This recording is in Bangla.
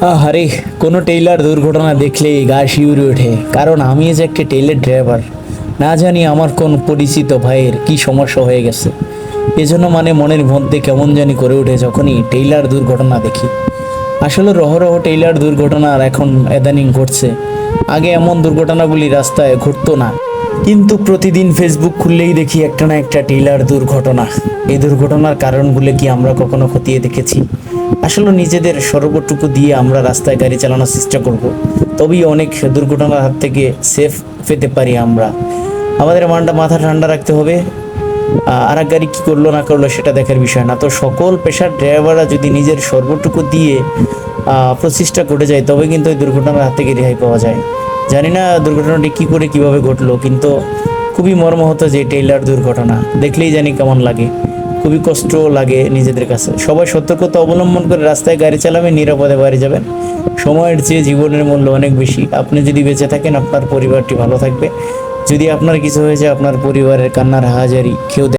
আরে, কোনো টেইলার দুর্ঘটনা দেখলেই গা শিউরে ওঠে। কারণ আমি যে একটা টেইলার ড্রাইভার, না জানি আমার কোন পরিচিত ভাইয়ের কি সমস্যা হয়ে গেছে। এজন্য মানে মনের মধ্যে কেমন জানি করে ওঠে যখনই টেইলার দুর্ঘটনা দেখি। আসলে রহরহ টেইলার দুর্ঘটনা এখন এদানিং ঘটছে। আগে এমন দুর্ঘটনাগুলি রাস্তায় ঘটতো না। কিন্তু প্রতিদিন ফেসবুক খুললেই দেখি একটা না একটা টেইলার দুর্ঘটনা। এই দুর্ঘটনার কারণগুলো কি আমরা কখনো খতিয়ে দেখেছি? আসলে নিজেদের সর্বটুকু দিয়ে আমরা রাস্তায় গাড়ি চালানোর চেষ্টা করব। তবেই অনেক দুর্ঘটনার হাত থেকে সেফ পেতে পারি আমরা। আমাদের মানটা মাথা ঠান্ডা রাখতে হবে। আর এক গাড়ি কী করল, না করল, সেটা দেখার বিষয় না। তো সকল পেশার ড্রাইভাররা যদি নিজের সর্বটুকু দিয়ে প্রচেষ্টা ঘটে যায়, তবে কিন্তু ওই দুর্ঘটনার হাত থেকে রেহাই পাওয়া যায়। জানি না দুর্ঘটনাটি কী করে, কীভাবে ঘটলো, কিন্তু খুবই মর্মাহত যে টেইলার দুর্ঘটনা। দেখলেই জানি কেমন লাগে। খুবই কষ্ট লাগে নিজেদের কাছে। সবাই সতর্কতা অবলম্বন করে রাস্তায় গাড়ি চালাবেন, নিরাপদে বাড়ি যাবেন। সময়ের চেয়ে জীবনের মূল্য অনেক বেশি। আপনি যদি বেঁচে থাকেন, আপনার পরিবারটি ভালো থাকবে। যদি আপনার কিছু হয়েছে, আপনার পরিবারের কান্নার হাজারি কেউ